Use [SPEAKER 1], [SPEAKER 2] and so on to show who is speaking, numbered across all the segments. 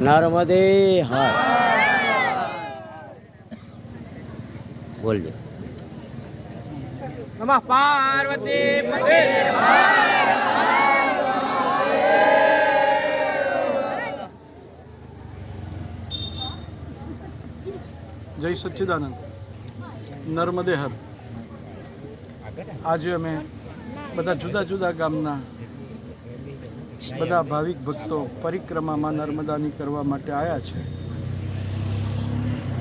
[SPEAKER 1] નર્મદે હર. બોલજો.
[SPEAKER 2] નમઃ પાર્વતી
[SPEAKER 3] જય સચ્ચિદાનંદ. નર્મદે હર. આજે અમે બધા જુદા જુદા ગામના બધા ભાવિક ભક્તો પરિક્રમામાં નર્મદાની કરવા માટે આવ્યા છે.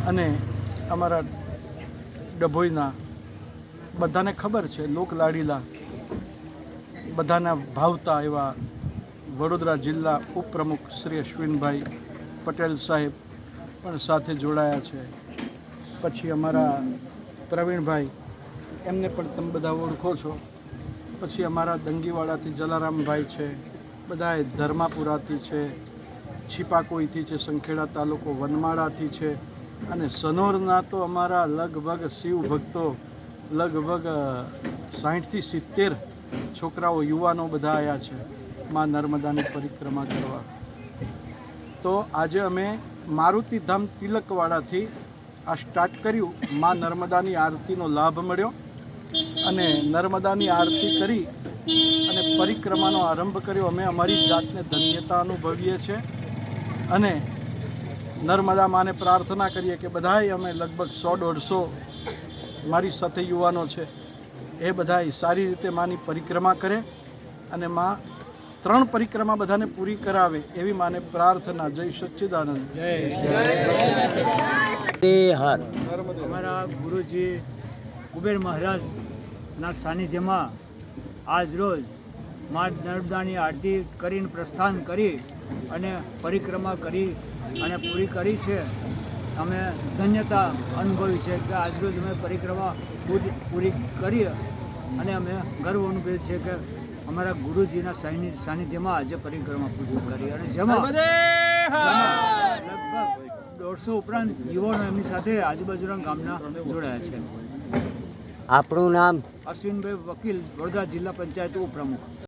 [SPEAKER 3] અને અમારા ડભોઈના બધાને ખબર છે, લોકલાડીલા બધાના ભાવતા એવા વડોદરા જિલ્લા ઉપપ્રમુખ શ્રી અશ્વિનભાઈ પટેલ સાહેબ પણ સાથે જોડાયા છે. પછી અમારા પ્રવીણભાઈ, એમને પણ તમે બધા ઓળખો છો. પછી અમારા દંગીવાડાથી જલારામભાઈ છે. બધા ધર્માપુરાથી છે, છીપાકોઈથી છે, સંખેડા તાલુકો વનમાળાથી છે. અને સનોરના તો અમારા લગભગ શિવ ભક્તો, લગભગ સાહીઠથી સિત્તેર છોકરાઓ, યુવાનો બધા આવ્યા છે, માં નર્મદાની પરિક્રમા કરવા. તો આજે અમે મારુતિધામ તિલકવાડાથી આ સ્ટાર્ટ કર્યું. માં નર્મદાની આરતીનો લાભ મળ્યો અને નર્મદાની આરતી કરી અને પરિક્રમાનો આરંભ કર્યો. અમે અમારી જાતને ધન્યતા અનુભવીએ છીએ અને નર્મદા માને પ્રાર્થના કરીએ કે બધાય અમે લગભગ સો દોઢસો મારી સાથે યુવાનો છે. એ બધાય સારી રીતે માની પરિક્રમા કરે અને માં ત્રણ પરિક્રમા બધાને પૂરી કરાવે એવી માને પ્રાર્થના. જય સચ્ચિદાનંદ.
[SPEAKER 1] તે
[SPEAKER 4] અમારા ગુરુજી કુબેર મહારાજના સાનિધ્યમાં આજ રોજ મા નર્મદાની આરતી કરીને પ્રસ્થાન કરી અને પરિક્રમા કરી અને પૂરી કરી છે. અમે ધન્યતા અનુભવી છે કે આજરોજ અમે પરિક્રમા પૂરી પૂરી કરી અને અમે ગર્વ અનુભવીએ છીએ કે અમારા ગુરુજીના સાનિ સાનિધ્યમાં આજે પરિક્રમા પૂરી કરી અને જેમાં જેમાં લગભગ દોઢસો ઉપરાંત યુવાનો એમની સાથે આજુબાજુના ગામના જોડાયા છે.
[SPEAKER 1] આપણું નામ?
[SPEAKER 4] અશ્વિનભાઈ વકીલ વડોદરા જિલ્લા પંચાયત ઉપપ્રમુખ.